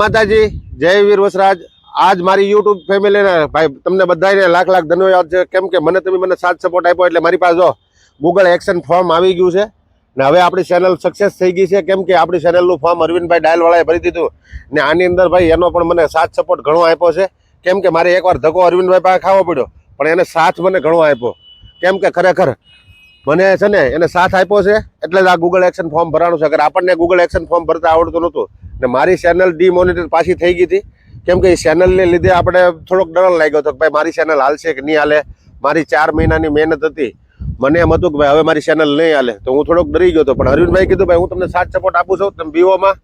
માતાજી, જય વીર વસરાજ. આજ મારી યુટ્યુબ ફેમિલીને ભાઈ, તમને બધાને લાખ લાખ ધન્યવાદ છે. કેમ કે મને તમે મને સાથ સપોર્ટ આપ્યો એટલે મારી પાસે જો ગૂગલ એક્શન ફોર્મ આવી ગયું છે. ને હવે આપણી ચેનલ સક્સેસ થઈ ગઈ છે. કેમ કે આપણી ચેનલનું ફોર્મ અરવિંદભાઈ ડાયલવાળાએ ભરી દીધું. ને આની અંદર ભાઈ, એનો પણ મને સાથ સપોર્ટ ઘણો આપ્યો છે. કેમ કે મારે એકવાર ધક્કો અરવિંદભાઈ પાસે ખાવો પડ્યો. પણ એને સાથ મને ઘણો આપ્યો. કેમ કે ખરેખર મને છે ને, એને સાથ આપ્યો છે. એટલે જ આ ગૂગલ એક્શન ફોર્મ ભરાણું છે. અગર આપણને ગૂગલ એક્શન ફોર્મ ભરતા આવડતું નહોતું ને મારી ચેનલ ડીમોનિટર પાછી થઈ ગઈ હતી. કેમ કે એ ચેનલને લીધે આપણે થોડોક ડર લાગ્યો હતો કે ભાઈ મારી ચેનલ હાલશે કે નહીં હાલે? મારી ચાર મહિનાની મહેનત હતી. મને એમ હતું કે ભાઈ હવે મારી ચેનલ નહીં હાલે. તો હું થોડોક ડરી ગયો હતો. પણ અરવિંદભાઈ કીધું, ભાઈ હું તમને સાથ સપોર્ટ આપું છું તમે વિવોમાં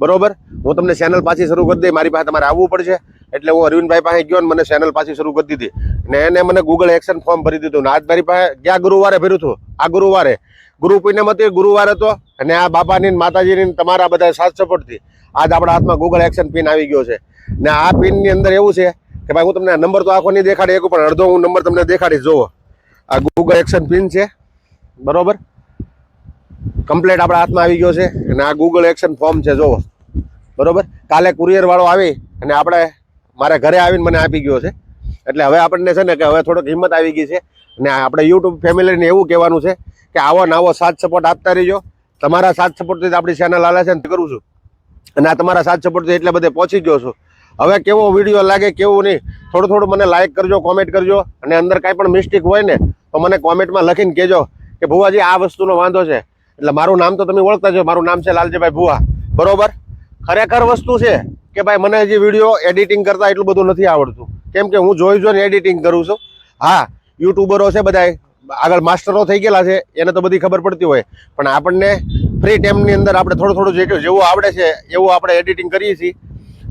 બરોબર? હું તમને ચેનલ પાછી શરૂ કરી દઈ. મારી પાસે તમારે આવવું પડશે. એટલે હું અરવિંદભાઈ પાસે ગયો ને મને ચેનલ પાછી શરૂ કરી દીધી. ને એને મને ગૂગલ એક્શન ફોર્મ ભરી દીધું. ને આજ મારી પાસે ગયા ગુરુવારે ભર્યું હતું? આ ગુરુવારે. ગુરુ પૂનમ હતી ગુરુવાર હતો અને આ બાપાની માતાજીની તમારા બધા સાથ સપોર્ટથી આજ આપણા હાથમાં ગૂગલ એક્શન પિન આવી ગયો છે. ને આ પિનની અંદર એવું છે કે ભાઈ હું તમને નંબર તો આખો નહીં દેખાડી, એક પણ અડધો હું નંબર તમને દેખાડીશ, જુઓ. આ ગૂગલ એક્શન પિન છે. બરોબર? કમ્પ્લેટ આપણા હાથમાં આવી ગયો છે. અને આ ગૂગલ એક્શન ફોર્મ છે, જુઓ. બરોબર? કાલે કુરિયરવાળો આવી અને આપણે મારે ઘરે આવીને મને આપી ગયો છે. એટલે હવે આપણને છે ને કે હવે થોડોક હિંમત આવી ગઈ છે. ને આપણે યુટ્યુબ ફેમિલીને એવું કહેવાનું છે કે આવો નવો સાથ સપોર્ટ આપતા રહીજો. તમારા સાથ સપોર્ટથી આપણી ચેનલ હાલે છે ને કરું છું. અને આ તમારા સાથ સપોર્ટથી એટલે બધે પહોંચી ગયો છું. હવે કેવો વીડિયો લાગે કેવું નહીં, થોડું થોડું મને લાઇક કરજો કોમેન્ટ કરજો. અને અંદર કાંઈ પણ મિસ્ટેક હોય ને, તો મને કોમેન્ટમાં લખીને કહેજો કે ભુવાજી, આ વસ્તુનો વાંધો છે. એટલે મારું નામ તો તમે ઓળખતા છો મારું નામ છે લાલજીભાઈ ભુવા. બરોબર? ખરેખર વસ્તુ છે કે ભાઈ મને હજી વીડિયો એડિટિંગ કરતાં એટલું બધું નથી આવડતું. કેમ કે હું જોઈ જોઈને એડિટિંગ કરું છું. હા યુટ્યુબરો છે બધાય. આગળ માસ્ટરો થઈ ગયેલા છે, એને તો બધી ખબર પડતી હોય. પણ આપણને ફ્રી ટાઈમની અંદર આપણે થોડું થોડું જેવું આવડે છે, એવું આપણે એડિટિંગ કરીએ છીએ.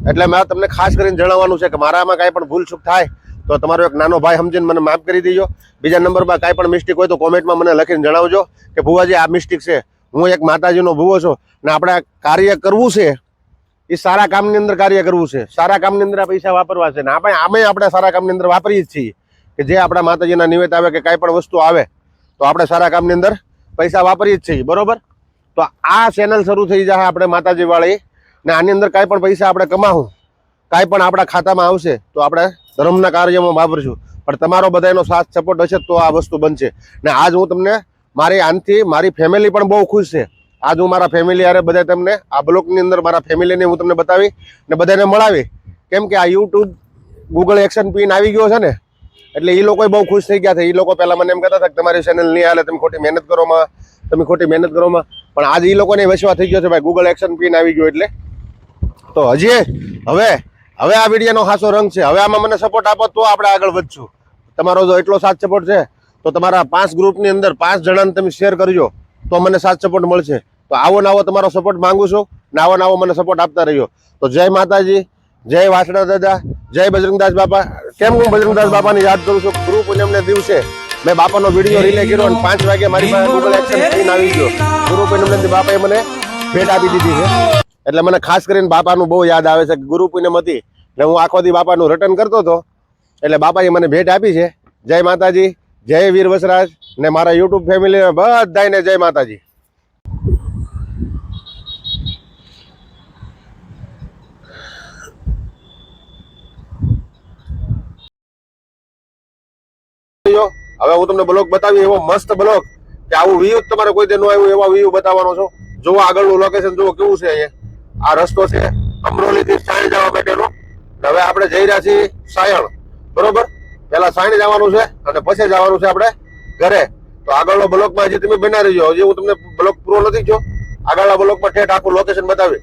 એટલે મેં તમને ખાસ કરીને જણાવવાનું છે કે મારામાં કાંઈ પણ ભૂલ ચૂક થાય, તો તમારો એક નાનો ભાઈ સમજીને મને માફ કરી દેજો. બીજા નંબરમાં કાંઈ પણ મિસ્ટેક હોય તો કોમેન્ટમાં મને લખીને જણાવજો કે ભુવાજી આ મિસ્ટેક છે. હું એક માતાજીનો ભુવો છું ને આપણે કાર્ય કરવું છે એ સારા કામની અંદર કાર્ય કરવું છે. સારા કામની અંદર પૈસા વાપરવા છે. ને આપણે આમે આપણે સારા કામની અંદર વાપરીએ જ છીએ કે જે આપણા માતાજીના નિવેદ આવે કે કાંઈ પણ વસ્તુ આવે, તો આપણે સારા કામની અંદર પૈસા વાપરીએ જ છીએ. બરોબર? તો આ ચેનલ શરૂ થઈ જાય આપણે માતાજીવાળી ને આની અંદર કાંઈ પણ પૈસા આપણે કમાવું, કાંઈ પણ આપણા ખાતામાં આવશે, તો આપણે ધર્મના કાર્યમાં વાપરશું પણ તમારો બધાનો સાથ, સપોર્ટ હશે તો આ વસ્તુ બનશે. ને આજ હું તમને મારી આનથી, મારી ફેમિલી પણ બહુ ખુશ છે. આજ હું મારા ફેમિલી યારે બધા તમને આ બ્લોકની અંદર મારા ફેમિલીને હું તમને બતાવી ને બધાને મળાવી. કેમ કે આ યુટ્યુબ ગૂગલ એક્શન પિન આવી ગયો છે ને, એટલે એ લોકો બહુ ખુશ થઈ ગયા છે. એ લોકો પહેલાં મને એમ કહેતા હતા કે તમારી ચેનલ નહીં હાલે, તમે ખોટી મહેનત કરોમાં તમે ખોટી મહેનત કરોમાં પણ આજ એ લોકોને વસવા થઈ ગયો છે, ભાઈ ગૂગલ એક્શન પિન આવી ગયો એટલે. તો હજી હવે હવે આ વિડીયોનો ખાસો રંગ છે. હવે આમાં મને સપોર્ટ આપો તો આપણે આગળ વધશું. તમારો જો એટલો સાથ સપોર્ટ છે, તો તમારા પાંચ ગ્રુપની અંદર પાંચ જણાને તમે શેર કરજો. તો મને સાથ સપોર્ટ મળશે. તો આવો નાવો તમારો સપોર્ટ માંગુ છું ને આવો નવો મને સપોર્ટ આપતા રહ્યો તો જય માતાજી, જય વાસણા દાદા, જય બજરંગદાસ બાપા. કેમ હું બજરંગદાસ બાપાની યાદ કરું છું? ગુરુ પૂનમને દિવસે મેં બાપાનો વીડિયો રિલે કર્યો અને પાંચ વાગે મારી પાસે ગૂગલ એક્શન પિન આવી ગયો. ગુરુ પૂનમને બાપાએ મને ભેટ આપી દીધી છે. એટલે મને ખાસ કરીને બાપાનું બહુ યાદ આવે છે ગુરુ પૂનમ હતી એટલે હું આખો દી બાપાનું રિટર્ન કરતો હતો. એટલે બાપાએ મને ભેટ આપી છે. જય માતાજી, જય વીર વસરાજ ને મારા યુટ્યુબ ફેમિલી બધાને જય માતાજી. હવે હું તમને બ્લોક બતાવી એવો મસ્ત બ્લોક કે આવું વ્યૂ તમારે કોઈ દે આવ્યું એવા વ્યૂ બતાવવાનો છો. જુઓ આગળનું લોકેશન જુઓ કેવું છે અહીંયા. આ રસ્તો છે અમરોલી થી સાયણ જવા માટેનો. હવે આપણે જઈ રહ્યા છીએ સાયણ. બરોબર? પેલા સાયણ જવાનું છે અને પછી જવાનું છે આપણે ઘરે, તો આગળનો બ્લોકમાં હજી તમે બનાવી રહીજો. હજી હું તમને બ્લોક પૂરો નથી થયો. આગળના બ્લોકમાં ઠેઠ આખું લોકેશન બતાવી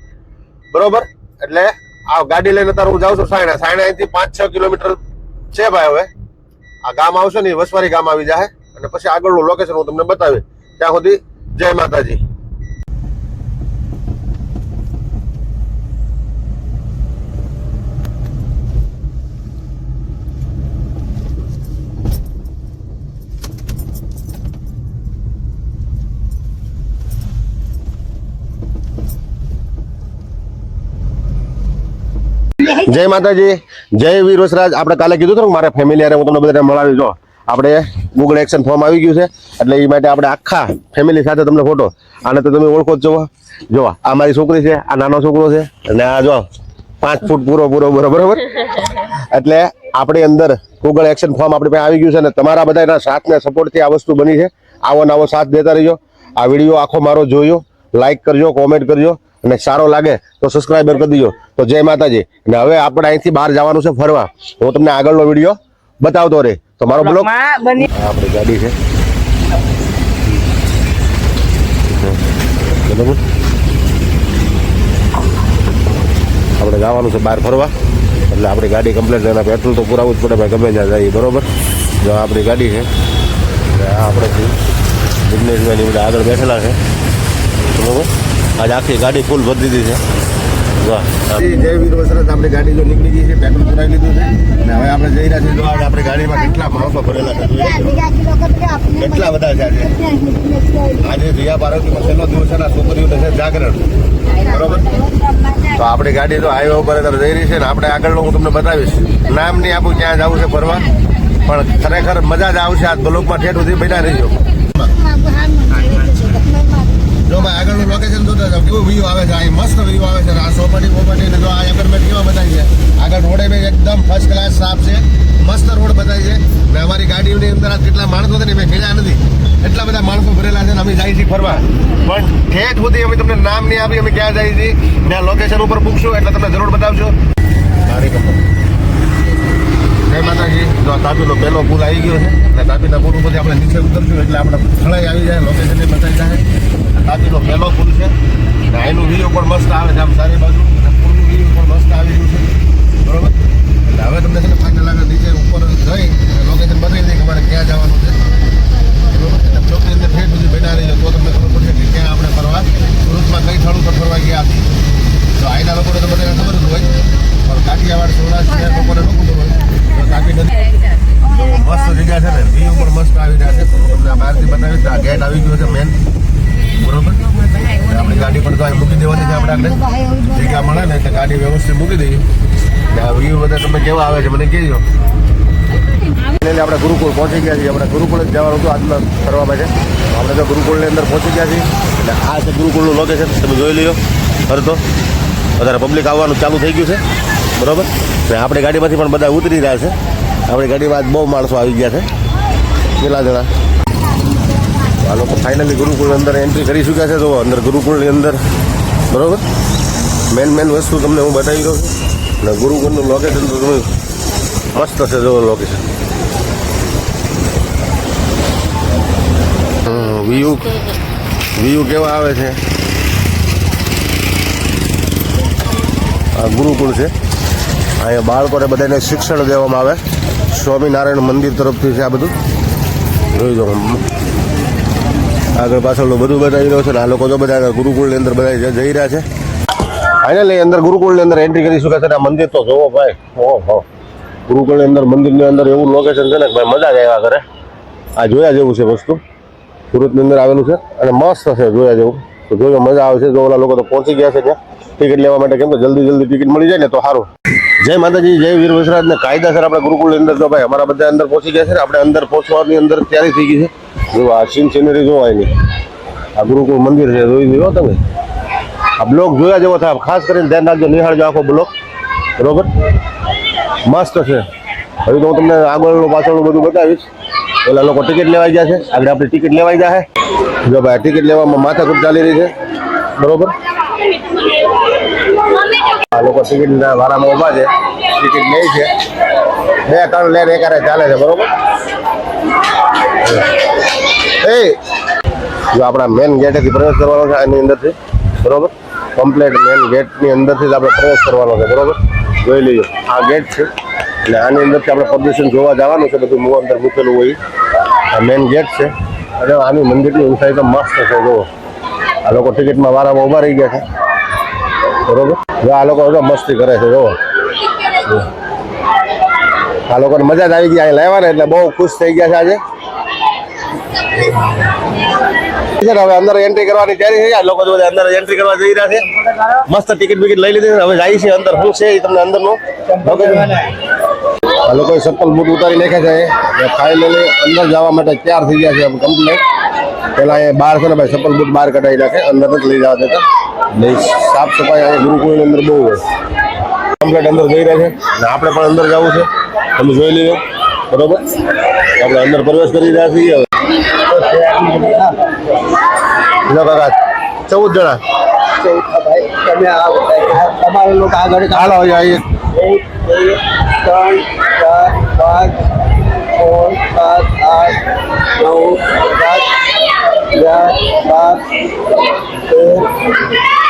બરોબર? એટલે આ ગાડી લઈને અત્યારે હું જાઉં છું સાયણા. સાયણા અહીંથી પાંચ છ કિલોમીટર છે ભાઈ હવે. આ ગામ આવશે ને વસવારી ગામ આવી જાય અને પછી આગળનું લોકેશન હું તમને બતાવી ત્યાં સુધી જય માતાજી. જય માતાજી, જય વીર વસરાજ. આપણે કાલે કીધું હતું મારા ફેમિલી હારે હું તમને બધાને મળાવી જો, આપણે ગૂગલ એક્શન ફોર્મ આવી ગયું છે, એટલે એ માટે આપણે આખા ફેમિલી સાથે તમને ફોટો આને તો તમે ઓળખો જ જોવા જોવા આ મારી છોકરી છે, આ નાનો છોકરો છે, અને આ જો, પાંચ ફૂટ પૂરો પૂરો પૂરો, બરોબર? એટલે આપણી અંદર ગૂગલ એક્શન ફોર્મ આપણી પાસે આવી ગયું છે, અને તમારા બધાના એના સાથને સપોર્ટથી આ વસ્તુ બની છે. આવો નવો સાથ દેતા રહીજો. આ વીડિયો આખો મારો જોયો. લાઇક કરજો કોમેન્ટ કરજો. અને સારો લાગે તો સબસ્ક્રાઈબર કરી દીજો. તો જય માતાજી. અને હવે આપણે અહીંથી બહાર જવાનું છે ફરવા. હું તમને આગળનો વીડિયો બતાવતો રહે. તો મારો બ્લોગમાં બની આપણી ગાડી છે. બરાબર? આપણે જવાનું છે બહાર ફરવા. એટલે આપણી ગાડી કમ્પ્લેટ એના પેટ્રોલ તો પુરાવવું જ પડે ભાઈ ગમે ત્યાં જઈએ. બરોબર? જો આ આપણી ગાડી છે. એટલે આ આપણે બિઝનેસમેન બધા આગળ બેઠેલા છે. બરોબર? આજે આખી ગાડી ફૂલ ભરી દીધી છે. જય વીર વસરત આપણી ગાડી જો નીકળી ગઈ છે પેટ્રોલ પુરાવી લીધું છે. અને હવે આપણે જઈ રહ્યા છીએ તો આજે આપણી ગાડીમાં કેટલા માણસો ભરેલા છે. કેટલા બધા આજે? આજે રિયા પાર્વતીમાં છેલ્લો દિવસ છે ને આ છોકરીઓને છે જાગરણ. બરોબર? તો આપણી ગાડી તો હાઈવે ઉપર જઈ રહી છે ને આપણે આગળનું હું તમને બતાવીશ. નામ નહીં આપું, ક્યાં જવું છે ફરવા. પણ ખરેખર મજા જ આવશે આ બ્લોકમાં ઠેઠ સુધી બેઠા રહીજો જો ભાઈ આગળનું લોકેશન જોતા જાવ કેવું વ્યૂ આવે છે. અહીં મસ્ત વ્યૂ આવે છે. આ સોપાટી બોપાટી ને જો આ એપાર્ટમેન્ટ કેવા બતાવી છે? આગળ રોડે બી એકદમ ફર્સ્ટ ક્લાસ સાફ છે. મસ્ત રોડ બતાવી છે. ને અમારી ગાડીઓની અંદર આજ કેટલા માણસો હતા ને મેં ખેડ્યા નથી. એટલા બધા માણસો ભરેલા છે ને અમે જાય છીએ ફરવા. પણ ઠેઠ સુધી અમે તમને નામ નહીં આપી અમે ક્યાં જઈએ છીએ? ને લોકેશન ઉપર પૂછશું એટલે તમને જરૂર બતાવશો. મારી કંપની જય માતાજી. જો તાપીનો પહેલો પુલ આવી ગયો છે. અને તાપીના પુલ ઉપરથી આપણે નીચે ઉતરશું એટલે આપણે સ્થળાઈ આવી જાય લોકેશન બતાવી જાય. તાપીનો પહેલો પુલ છે. અને અહીંનું વ્યૂ પણ મસ્ત આવે છે, આમ સારી બાજુ. અને પુલનું વ્યૂ પણ મસ્ત આવી ગયું છે. બરોબર? એટલે હવે તમને છે ને ફાઇનલ આગળ નીચે ઉપર જઈ લોકેશન બતાવી દઈએ કે મારે ક્યાં જવાનું છે. બરોબર? એટલે બ્લોકની અંદર ઠેઠ સુધી બેઠા રહીજો તો તમને ખબર પડશે કે ક્યાં આપણે ફરવા સુરતમાં કઈ સ્થળ ઉપર ફરવા ગયા હતી તો અહીંના લોકોને તો બધાને ખબર જ હોય પણ કાઠિયાવાડ સૌરાષ્ટ્ર લોકોને ન ખબર હોય તો તાપી નદી તો મસ્ત જગ્યા છે ને વ્યૂ પણ મસ્ત આવી રહ્યા છે તો તમને આ બહારથી બતાવીશ આ ગેટ આવી ગયો છે મેન બરોબર એટલે આપણી ગાડી પણ તો અહીં મૂકી દેવાની છે આપણે આગળ જગ્યા મળે ને એટલે ગાડી વ્યવસ્થિત મૂકી દઈએ. વ્યૂ બધા તમે કેવા આવે છે મને કહેજો. એટલે આપણે ગુરુકુળ પહોંચી ગયા છીએ. આપણે ગુરુકુળ જ જવાનું હતું આજના ફરવા માટે આપણે તો ગુરુકુળની અંદર પહોંચી ગયા છીએ. એટલે આ છે ગુરુકુળનું લોકેશન તમે જોઈ લ્યો. ફરતો વધારે પબ્લિક આવવાનું ચાલુ થઈ ગયું છે. બરાબર? ને આપણી ગાડીમાંથી પણ બધા ઉતરી રહ્યા છે. આપણી ગાડીમાં બહુ માણસો આવી ગયા છે. કેટલા જણા? આ લોકો ફાઇનલી ગુરુકુળની અંદર એન્ટ્રી કરી ચૂક્યા છે. તો અંદર ગુરુકુળની અંદર. બરોબર? મેન મેન વસ્તુ તમને હું બતાવી દઉં છું. અને ગુરુકુળનું લોકેશન તો તમે મસ્ત છે જો લોકેશન વ્યૂ વ્યૂ કેવા આવે છે? આ ગુરુકુળ છે. અહીંયા બાળકોને બધાને શિક્ષણ દેવામાં આવે. સ્વામિનારાયણ મંદિર તરફથી છે આ બધું. જોઈ જો આગળ પાછળનું બધું બતાવી રહ્યો છે. ને આ લોકો તો બધા ગુરુકુળની અંદર બધા જઈ રહ્યા છે. ફાઇનલી અંદર ગુરુકુળની અંદર એન્ટ્રી કરી શકે છે આ મંદિર તો જોવો ભાઈ. ઓહો ગુરુકુળની અંદર, મંદિરની અંદર એવું લોકેશન છે ને ભાઈ મજા જ આવ્યા કરે. આ જોયા જેવું છે વસ્તુ. સુરતની અંદર આવેલું છે અને મસ્ત છે, જોયા જેવું. તો જોજો મજા આવે છે. જો ઓલા લોકો તો પહોંચી ગયા છે ત્યાં. ટિકિટ લેવા માટે કેમ કે જલ્દી જલ્દી ટિકિટ મળી જાય ને તો સારું. જય માતાજી, જય વીર વસરાજ ને કાયદાસર આપણે ગુરુકુળની અંદર જો ભાઈ અમારા બધા અંદર પહોંચી ગયા છે ને, આપણે અંદર પહોંચવાની અંદર ત્યારે થઈ ગઈ છે. જો આ સીન સિનરી જોવા નહીં આ ગુરુકુળ મંદિર છે, જોઈ લ્યો તમે. આ બ્લોક જોયા જેવો થાય ખાસ કરીને ધ્યાન રાખજો નિહાળજો આખો બ્લોક બરોબર મસ્ત છે હવે તો હું તમને આગળનું પાછળનું બધું બતાવીશ। પેલા લોકો ટિકિટ લેવાઈ ગયા છે, આગળ આપણી ટિકિટ લેવાઈ જાય જો ભાઈ ટિકિટ લેવામાં માથાકૂટ ચાલી રહી છે, બરોબર? આ લોકો ટિકિટના વારામાં ઊભા છે ટિકિટ લે છે। બે, ત્રણ લેન એકારે ચાલે છે, બરોબર? એ જો આપણા મેન ગેટેથી પ્રવેશ કરવાનો છે એની અંદરથી, બરોબર? કમ્પ્લેટ મેન ગેટની અંદરથી જ આપણે પ્રવેશ કરવાનો છે, બરોબર? જોઈ લઈએ. આ ગેટ છે. એટલે આની અંદરથી આપણે પ્રદર્શન જોવા જવાનું છે, બધું મું અંદર મૂકેલું હોય. આ મેન ગેટ છે. અને આની મંદિરની ઊંચાઈ તો મસ્ત છે, જુઓ. આ લોકો ટિકિટમાં વારામાં ઊભા રહી ગયા છે. બરોબર? આ લોકો જો મસ્તી કરે છે, જુઓ. આ લોકોને મજા જ આવી ગઈ. અહીં લેવાને એટલે બહુ ખુશ થઈ ગયા છે આજે. છે હવે અંદર એન્ટ્રી કરવાની તૈયારી છે. લોકો બધા અંદર એન્ટ્રી કરવા જઈ રહ્યા છે. મસ્ત ટિકિટ બિકિટ લઈ લીધી હવે જાય છે અંદર. શું છે એ તમને અંદરનું? આ લોકોએ ચપ્પલ બૂટ ઉતારી નાખ્યા છે. ફાઇનલી અંદર જવા માટે તૈયાર થઈ ગયા છે કમ્પ્લેટ પેલા એ બહાર છે ને ભાઈ ચપ્પલ બૂટ બહાર કઢાવી નાખે. અંદર જ લઈ જવા દેતા. સાફ સફાઈ અહીંયા ગુરુકુળની અંદર બહુ હોય. કમ્પ્લીટ અંદર જઈ રહ્યા છે. ને આપણે પણ અંદર જવું છે. તમે જોઈ લીધો બરોબર? આપણે અંદર પ્રવેશ કરી રહ્યા છીએ હવે. લો કાકા, ચૌદ જણા. તમે તમારા લોકો આગળ હાલો એક બે ત્રણ ચાર પાંચ છ સાત આઠ નવ દસ અગિયાર બાર તેર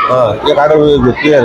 હા એક આગળ ક્લિયર